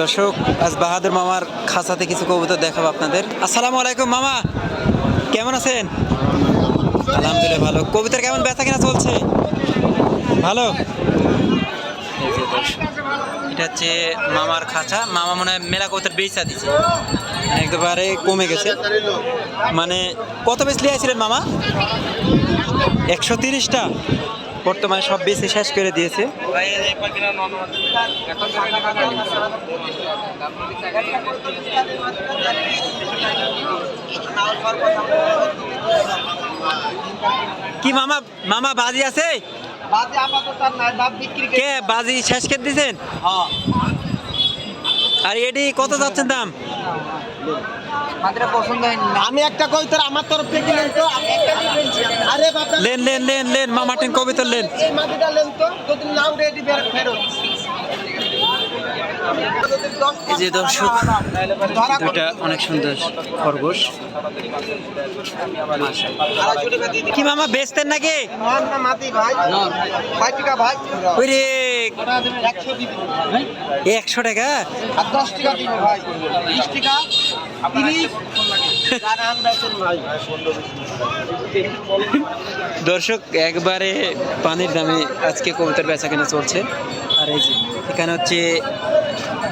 দর্শক, আজ বাহাদুর মামার খাঁচাতে কিছু কবুতর দেখাবো আপনাদের। আসসালামু আলাইকুম মামা, কেমন আছেন? আলহামদুলিল্লাহ ভালো। কবিতার কেমন, ব্যথা কিনা চলছে? ভালো? এটা হচ্ছে মামার খাঁচা। মামা মনে হয় মেলা কবুতর বেচা দিছে। একেবারে কমে গেছে। মানে কত বেশ লিয়েছিলেন মামা? একশো তিরিশটা? বর্তমানে সব বেশি শেষ করে দিয়েছে। কি মামা মামা বাজি আছে? কে বাজি শেষ করে দিয়েছেন? হ্যাঁ। আর এটি কত যাচ্ছেন দাম? আমি একটা কই তোর আমার তরফ থেকে নেন তো। আমি একটা দিয়েছি আরে বাবা। লেন লেন লেন লেন মামা কবিতা লেন। এই মাটিটা লেন তো। যদি নাও রেডি বের ফেরত যে দর্শক দুটা অনেক সুন্দর খরগোশ। কি মামা বেচতেন নাকি? ওই রে। একশো টাকা? আর দশ টাকা দিব ভাই। বিশ টাকা। দর্শক একবারে পানির দামে আজকে কবিতার বেচা কেনা চলছে। আর এই যে এখানে হচ্ছে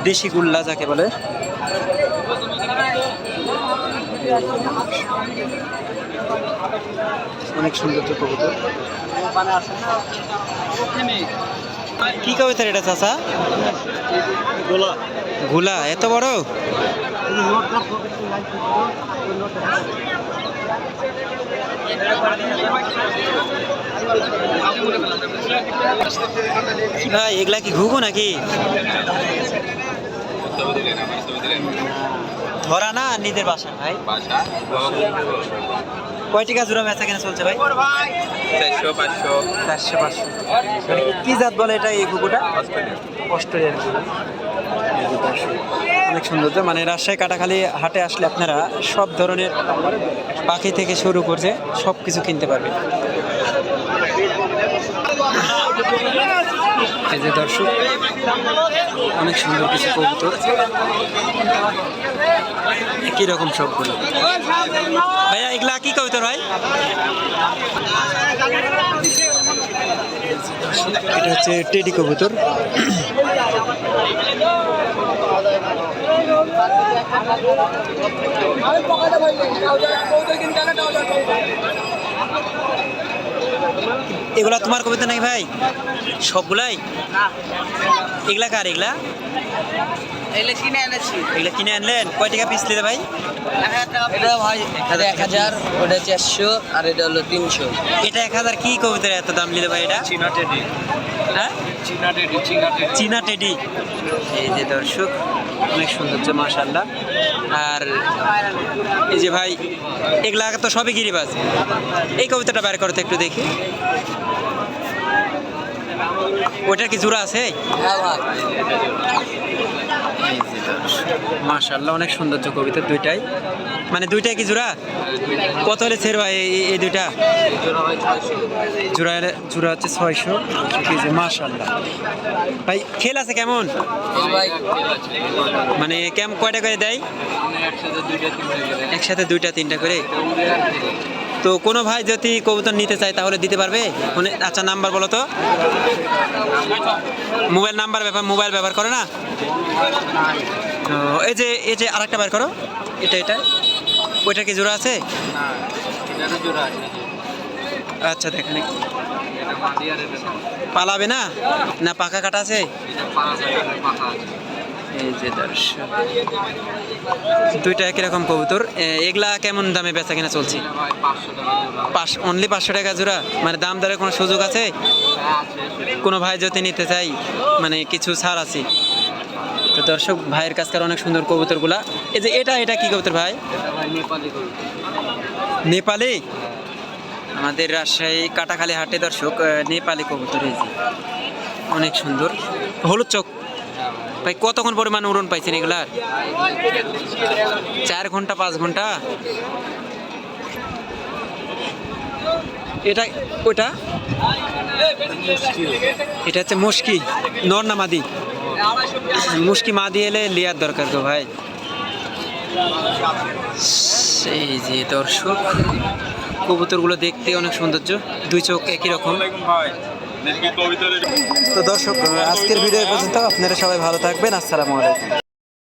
দেশি গুল্লা যাকে বলে। অনেক সুন্দর তো কবুতর। কি কবিতার এটা চাচা? গুলা এত বড়? এগুলা কি ঘুঘু নাকি? ধরা না নিজের বাসা ভাই? কয় টাকা জোড়া বেচা কেনা চলছে ভাই? চারশো পাঁচশো। চারশো পাঁচশো। মানে কি জাত বলে এটা এই যে দর্শক, অনেক সুন্দর তো মানে রাজশাহী কাটাখালী হাটে আসলে আপনারা সব ধরনের পাখি থেকে শুরু করছে সব কিছু কিনতে পারবেন। এই যে দর্শক অনেক সুন্দর কিছু কবুতর। একই রকম সবগুলো। ভাইয়া এগুলা কি কবিতর ভাই? এটা হচ্ছে টেডি কবুতর। এগুলা তোমার কবিতা নাই ভাই? সবগুলাই? এগুলা কার এগুলা? কিনে এনেছি। এগুলা কিনে আনলেন? কয় টাকা পিস নিতে ভাই? এটা ভাই এটা এক হাজার ওটা চারশো আর এটা হলো তিনশো। এটা এক হাজার কি কবিতার এত দাম নিলে ভাই এটা? চীনা টেডি। হ্যাঁ? চীনা টেডি চীনা টেডি। চীনা টেডি। এই যে দর্শক অনেক সুন্দর যে মাশাল্লাহ আর এই যে ভাই, এগুলা তো সবই গিরিবাজ। এই কবিতাটা বের করতে একটু দেখি। ওইটার কি জোড়া আছে? হ্যাঁ মাশাল্লাহ অনেক সৌন্দর্য কবিতা দুইটাই। মানে দুইটাই কি জোড়া? কত হলে ছেড় ভাই এই- দুইটা? জোড়া জোড়া হচ্ছে ছয়শো। কেজি মাশাল্লাহ ভাই, খেল আছে কেমন? মানে কেম কয়টা করে দেয়? একসাথে দুইটা, তিনটা করে। তো কোনো ভাই যদি কবুতর নিতে চায় তাহলে দিতে পারবে? মানে আচ্ছা নাম্বার বলো তো। মোবাইল নাম্বার ব্যাপার, মোবাইল ব্যবহার করে না? এই যে এই যে আরেকটা বার করো। এটা এটা। ওইটা কি জোড়া আছে? আচ্ছা দেখেন। পালাবে না? না, পাকা কাটা আছে? এই যে দর্শক দুইটা একই রকম কবুতর। এগুলা কেমন দামে বেচা কিনা চলছে? অনলি পাঁচশো টাকা জোড়া। মানে দাম দরের কোনো সুযোগ আছে? কোনো ভাই যদি নিতে চাই মানে কিছু ছাড় আছে? তো দর্শক, ভাইয়ের কাছকার অনেক সুন্দর কবুতরগুলা। এই যে এটা এটা কি কবুতর ভাই? নেপালি। আমাদের রাজশাহী কাটাখালী হাটে দর্শক নেপালি কবুতর এই যে। অনেক সুন্দর। হলুদ চোখ। ভাই, কতক্ষণ পরিমাণ উড়ন পাইছেন এগুলার চার ঘণ্টা, পাঁচ ঘণ্টা? এটা ওটা এটা হচ্ছে মুশকি, নর না মাদি। মুশকি মা দিয়ে এলে লিয়ার দরকার গো ভাই। সেই যে দর্শক, কবুতরগুলো দেখতে অনেক সৌন্দর্য, দুই চোখ একই রকম। তো দর্শক আজকের ভিডিও পর্যন্ত। আপনারা সবাই ভালো থাকবেন। আসসালামু আলাইকুম।